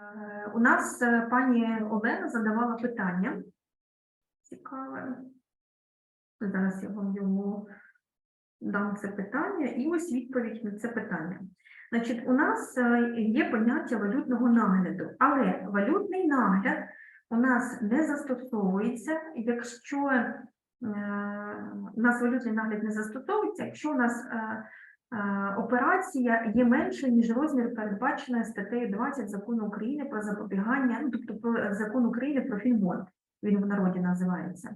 Е, У нас е, пані Олена задавала питання. Цікаве. Зараз я вам йому дам це питання, і ось відповідь на це питання. Значить, у нас е, є поняття валютного нагляду, але валютний нагляд у нас не застосовується, якщо у нас валютний нагляд не застосовується, якщо у нас операція є менше, ніж розмір передбаченої статтею 20 закону України про запобігання, ну, тобто про закон України про фінбонд, він в народі називається.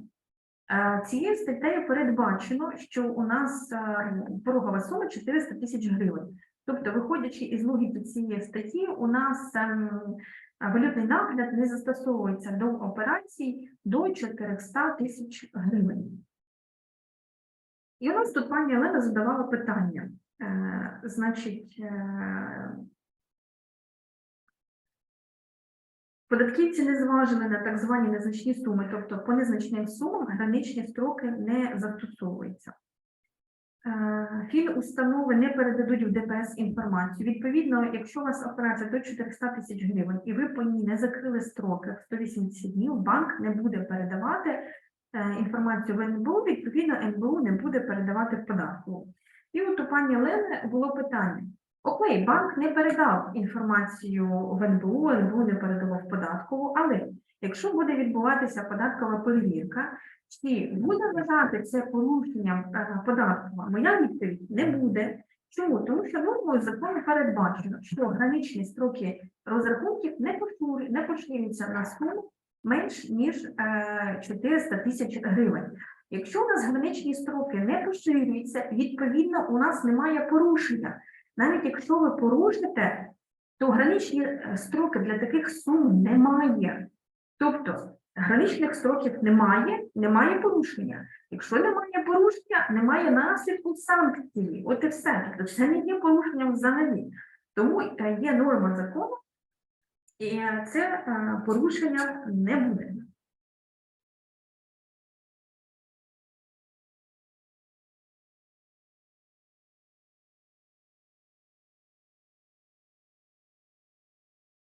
Е, Цією статтею передбачено, що у нас е, порогова сума 400 тисяч гривень. Тобто, виходячи із логіки цієї статті, у нас ем, валютний нагляд не застосовується до операцій до 400 тисяч гривень. І у нас тут пані Олена задавала питання. Значить, е, Податківці не зважили на так звані незначні суми, тобто по незначним сумам граничні строки не застосовуються. Е, Фінустанови не передадуть в ДПС інформацію. Відповідно, якщо у вас операція до 400 тисяч гривень і ви по ній не закрили строки в 180 днів, банк не буде передавати е, інформацію в НБУ, відповідно, НБУ не буде передавати в податкову. І от у пані Олени було питання. Окей, банк не передав інформацію в НБУ, НБУ не передало в податкову, але якщо буде відбуватися податкова перевірка, чи буде вважати це порушенням е, податкова? Моя відповідь не буде. Чому? Тому що нормою закону передбачено, що граничні строки розрахунків не поширю- поширюються на суму менш ніж е, 400 тисяч гривень. Якщо у нас граничні строки не поширюються, відповідно у нас немає порушення. Навіть якщо ви порушите, то граничні е, строки для таких сум немає. Тобто граничних строків немає, немає порушення. Якщо немає порушення, немає наслідку санкції. От і все. Тобто це не є порушенням взагалі. Тому є норма закону, і е, це е, порушення не буде.